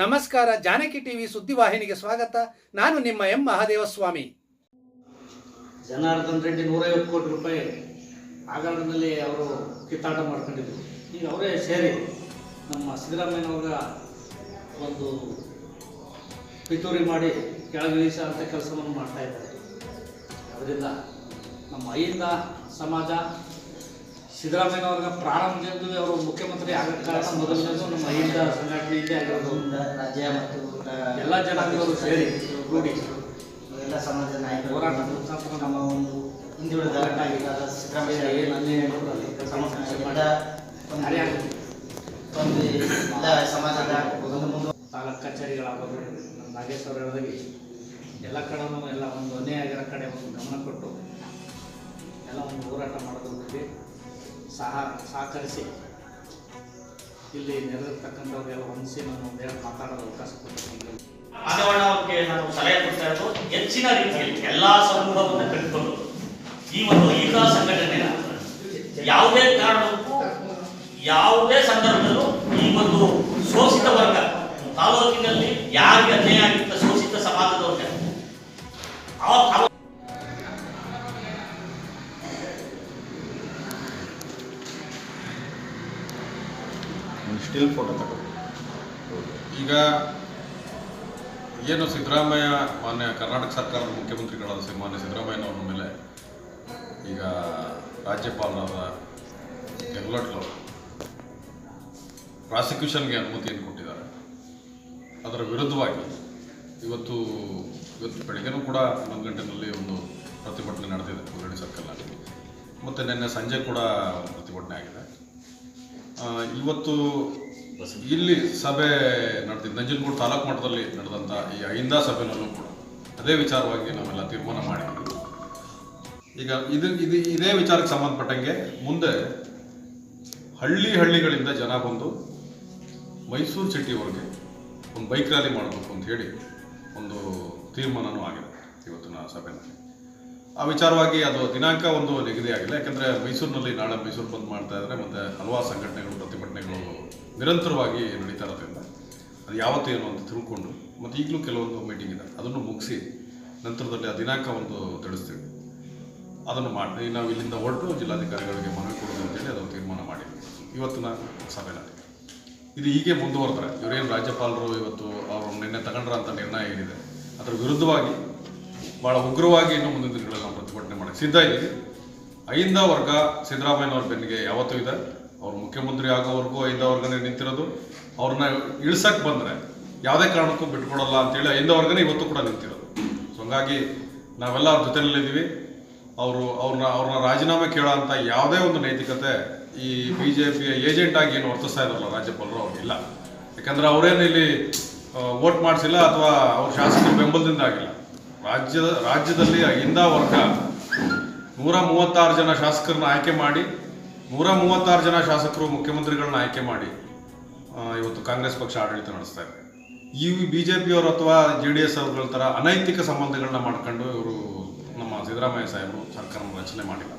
ನಮಸ್ಕಾರ, ಜಾನಕಿ ಟಿವಿ ಸುದ್ದಿವಾಹಿನಿಗೆ ಸ್ವಾಗತ. ನಾನು ನಿಮ್ಮ ಎಂ ಮಹಾದೇವಸ್ವಾಮಿ. ಜನಾರ್ದನ್ ರೆಡ್ಡಿ ನೂರೈವತ್ತು ಕೋಟಿ ರೂಪಾಯಿ ಆಗರಣದಲ್ಲಿ ಅವರು ಕಿತ್ತಾಟ ಮಾಡ್ಕೊಂಡಿದ್ರು. ಈಗ ಅವರೇ ಸೇರಿ ನಮ್ಮ ಸಿದ್ದರಾಮಯ್ಯನವ್ರ ಒಂದು ಪಿತೂರಿ ಮಾಡಿ ಕೆಳಗಿಳಿಸ ಅಂತ ಕೆಲಸವನ್ನು ಮಾಡ್ತಾ ಇದ್ದಾರೆ. ಅದರಿಂದ ನಮ್ಮ ಅಹಿಂದ ಸಮಾಜ ಸಿದ್ದರಾಮಯ್ಯನವ್ರಿಗೆ ಪ್ರಾರಂಭದಿಂದ ಅವರು ಮುಖ್ಯಮಂತ್ರಿ ಆಗಕ್ಕೆ ಕಾರಣ ಮೊದಲನೇದು ನಮ್ಮ ಅಹಿಂದ ಇದೆ ಆಗಿರೋದ್ರಿಂದ ರಾಜ್ಯ ಮತ್ತು ಎಲ್ಲ ಜನಾಂಗದವರು ಸೇರಿ ಕೂಡಿ ಎಲ್ಲ ಸಮಾಜ ನಾಯಕರು ಹೋರಾಟ ನಮ್ಮ ಒಂದು ಹಿಂದುಳಿದ ಆಗಿದ್ದಾಗ ಸಿದ್ದರಾಮಯ್ಯ ಮಾಡೋದು, ಸಮಸ್ಯೆ. ಒಂದು ಎಲ್ಲ ಸಮಾಜದ ಒಂದು ಮುಂದೆ ತಾಲೂಕು ಕಚೇರಿಗಳಾಗೋದು ನಮ್ಮ ನಾಗೇಶ್ ಅವರು ಹೇಳಿದಾಗೆ ಎಲ್ಲ ಕಡೆನೂ ಎಲ್ಲ ಒಂದು ಅನ್ಯಾಯ ಆಗಿರೋ ಕಡೆ ಒಂದು ಗಮನ ಕೊಟ್ಟು ಎಲ್ಲ ಒಂದು ಹೋರಾಟ ಮಾಡೋದು ಬಗ್ಗೆ ಸಹ ಸಹಕರಿಸಿ ಇಲ್ಲಿ ನೆರೆದಿರ್ತಕ್ಕಂಥವ್ರಿಗೆಲ್ಲ ಹೊಂದಿಸಿ ನಾನು ಒಂದು ಮಾತಾಡೋದು ಅವಕಾಶ ಕೊಡ್ತೀನಿ ಮಾದೇವಣ್ಣ ಅವ್ರಿಗೆ ನಾನು ಸಲಹೆ ಕೊಡ್ತಾ ಇರೋದು, ಹೆಚ್ಚಿನ ರೀತಿಯಲ್ಲಿ ಎಲ್ಲಾ ಸಮೂಹವನ್ನು ಕಟ್ಟಿಕೊಂಡು ಈ ಒಂದು ಈಗ ಸಂಘಟನೆಯ ಯಾವುದೇ ಕಾರಣಕ್ಕೂ, ಯಾವುದೇ ಸಂದರ್ಭದಲ್ಲೂ ಈ ಒಂದು ಶೋಷಿತ ವರ್ಗ ತಾಲೂಕಿನಲ್ಲಿ ಯಾರಿಗೆ ಅನ್ಯಾಯ ಆಗಿತ್ತ ಸ್ಟಿಲ್ ಫೋಟೋ ತಗೋ ಈಗ ಏನು ಸಿದ್ದರಾಮಯ್ಯ ಮಾನ್ಯ ಕರ್ನಾಟಕ ಸರ್ಕಾರದ ಮುಖ್ಯಮಂತ್ರಿಗಳಾದ ಸಿ- ಮಾನ್ಯ ಸಿದ್ದರಾಮಯ್ಯನವ್ರ ಮೇಲೆ ಈಗ ರಾಜ್ಯಪಾಲರಾದ ಗೆಹ್ಲೋಟ್ಲವರು ಪ್ರಾಸಿಕ್ಯೂಷನ್ಗೆ ಅನುಮತಿಯನ್ನು ಕೊಟ್ಟಿದ್ದಾರೆ. ಅದರ ವಿರುದ್ಧವಾಗಿ ಇವತ್ತು ಇವತ್ತು ಬೆಳಗ್ಗೆನೂ ಕೂಡ ಹನ್ನೊಂದು ಗಂಟೆನಲ್ಲಿ ಒಂದು ಪ್ರತಿಭಟನೆ ನಡೆದಿದೆ ಸರ್ಕಲ್ ಸರ್ಕಲ್ನಲ್ಲಿ. ಮತ್ತು ನಿನ್ನೆ ಸಂಜೆ ಕೂಡ ಪ್ರತಿಭಟನೆ ಆಗಿದೆ. ಇವತ್ತು ಇಲ್ಲಿ ಸಭೆ ನಡೆದಿದ್ದು, ನಂಜನಗೂಡು ತಾಲೂಕು ಮಟ್ಟದಲ್ಲಿ ನಡೆದಂಥ ಈ ಐಂದ ಸಭೆನಲ್ಲೂ ಕೂಡ ಅದೇ ವಿಚಾರವಾಗಿ ನಾವೆಲ್ಲ ತೀರ್ಮಾನ ಮಾಡಿದ್ದೀವಿ. ಈಗ ಇದು ಇದು ಇದೇ ವಿಚಾರಕ್ಕೆ ಸಂಬಂಧಪಟ್ಟಂಗೆ ಮುಂದೆ ಹಳ್ಳಿ ಹಳ್ಳಿಗಳಿಂದ ಜನ ಬಂದು ಮೈಸೂರು ಸಿಟಿವರೆಗೆ ಒಂದು ಬೈಕ್ ರ್ಯಾಲಿ ಮಾಡಬೇಕು ಅಂತ ಹೇಳಿ ಒಂದು ತೀರ್ಮಾನವೂ ಆಗಿದೆ ಇವತ್ತಿನ ಸಭೆಯಲ್ಲಿ ಆ ವಿಚಾರವಾಗಿ ಅದು ದಿನಾಂಕ ಒಂದು ನಿಗದಿಯಾಗಿಲ್ಲ ಯಾಕಂದರೆ ಮೈಸೂರಿನಲ್ಲಿ ನಾಳೆ ಮೈಸೂರು ಬಂದ್ ಮಾಡ್ತಾ ಇದ್ದಾರೆ ಮತ್ತು ಹಲವಾರು ಸಂಘಟನೆಗಳು, ಪ್ರತಿಭಟನೆಗಳು ನಿರಂತರವಾಗಿ ನಡೀತಾ ಇರೋದ್ರಿಂದ ಅದು ಯಾವತ್ತು ಏನು ಅಂತ ತಿಳ್ಕೊಂಡು ಮತ್ತು ಈಗಲೂ ಕೆಲವೊಂದು ಮೀಟಿಂಗ್ ಇದೆ. ಅದನ್ನು ಮುಗಿಸಿ ನಂತರದಲ್ಲಿ ಆ ದಿನಾಂಕ ಒಂದು ತಿಳಿಸ್ತೀವಿ. ಅದನ್ನು ಮಾಡಿ, ನಾವು ಇಲ್ಲಿಂದ ಹೊರಟು ಜಿಲ್ಲಾಧಿಕಾರಿಗಳಿಗೆ ಮನವಿ ಕೊಡೋದು ಅಂತೇಳಿ ಅದನ್ನು ತೀರ್ಮಾನ ಮಾಡಿದ್ವಿ. ಇವತ್ತಿನ ಸಭೆಯಲ್ಲಿ ಇದು ಹೀಗೆ ಮುಂದುವರೆದ್ರೆ, ಇವರೇನು ರಾಜ್ಯಪಾಲರು ಇವತ್ತು ಅವರು ನಿನ್ನೆ ಅಂತ ನಿರ್ಣಯ ಏನಿದೆ, ಅದರ ವಿರುದ್ಧವಾಗಿ ಭಾಳ ಉಗ್ರವಾಗಿ ಇನ್ನು ಮುಂದಿನ ದಿನಗಳಲ್ಲಿ ನಾವು ಪ್ರತಿಭಟನೆ ಮಾಡಕ್ಕೆ ಸಿದ್ಧ ಇದ್ದೀವಿ. ಐಂದ ವರ್ಗ ಸಿದ್ದರಾಮಯ್ಯನವ್ರ ಬೆನ್ನಿಗೆ ಯಾವತ್ತೂ ಇದೆ. ಅವ್ರು ಮುಖ್ಯಮಂತ್ರಿ ಆಗೋವರೆಗೂ ಐಂದ ವರ್ಗನೇ ನಿಂತಿರೋದು. ಅವ್ರನ್ನ ಇಳಿಸಕ್ಕೆ ಬಂದರೆ ಯಾವುದೇ ಕಾರಣಕ್ಕೂ ಬಿಟ್ಕೊಡಲ್ಲ ಅಂತೇಳಿ ಐಂದ ವರ್ಗನೇ ಇವತ್ತು ಕೂಡ ನಿಂತಿರೋದು. ಸೊ ಹಂಗಾಗಿ ನಾವೆಲ್ಲ ಅವ್ರ ಜೊತೆಯಲ್ಲಿದ್ದೀವಿ. ಅವರು ಅವ್ರನ್ನ ಅವ್ರನ್ನ ರಾಜೀನಾಮೆ ಕೇಳೋ ಅಂತ ಯಾವುದೇ ಒಂದು ನೈತಿಕತೆ ಈ ಬಿ ಜೆ ಪಿಯ ಏಜೆಂಟ್ ಆಗಿ ಏನು ವರ್ತಿಸ್ತಾ ಇದಾರಲ್ಲ ರಾಜ್ಯಪಾಲರು, ಅವ್ರಿಗಿಲ್ಲ. ಯಾಕಂದ್ರೆ ಅವರೇನು ಇಲ್ಲಿ ವೋಟ್ ಮಾಡಿಸಿಲ್ಲ ಅಥವಾ ಅವ್ರ ಶಾಸಕರ ಬೆಂಬಲದಿಂದ ಆಗಿಲ್ಲ. ರಾಜ್ಯದ, ರಾಜ್ಯದಲ್ಲಿ ಅಹಿಂದ ವರ್ಗ ನೂರ ಮೂವತ್ತಾರು ಜನ ಶಾಸಕರನ್ನ ಆಯ್ಕೆ ಮಾಡಿ, ನೂರ ಮೂವತ್ತಾರು ಜನ ಶಾಸಕರು ಮುಖ್ಯಮಂತ್ರಿಗಳನ್ನ ಆಯ್ಕೆ ಮಾಡಿ ಇವತ್ತು ಕಾಂಗ್ರೆಸ್ ಪಕ್ಷ ಆಡಳಿತ ನಡೆಸ್ತಾ ಇದೆ. ಈ ಬಿ ಜೆ ಪಿಯವರು ಅಥವಾ ಜೆ ಡಿ ಎಸ್ ಅವ್ರಗಳ ಥರ ಅನೈತಿಕ ಸಂಬಂಧಗಳನ್ನ ಮಾಡ್ಕೊಂಡು ಇವರು ನಮ್ಮ ಸಿದ್ದರಾಮಯ್ಯ ಸಾಹೇಬರು ಸರ್ಕಾರವನ್ನು ರಚನೆ ಮಾಡಿಲ್ಲ.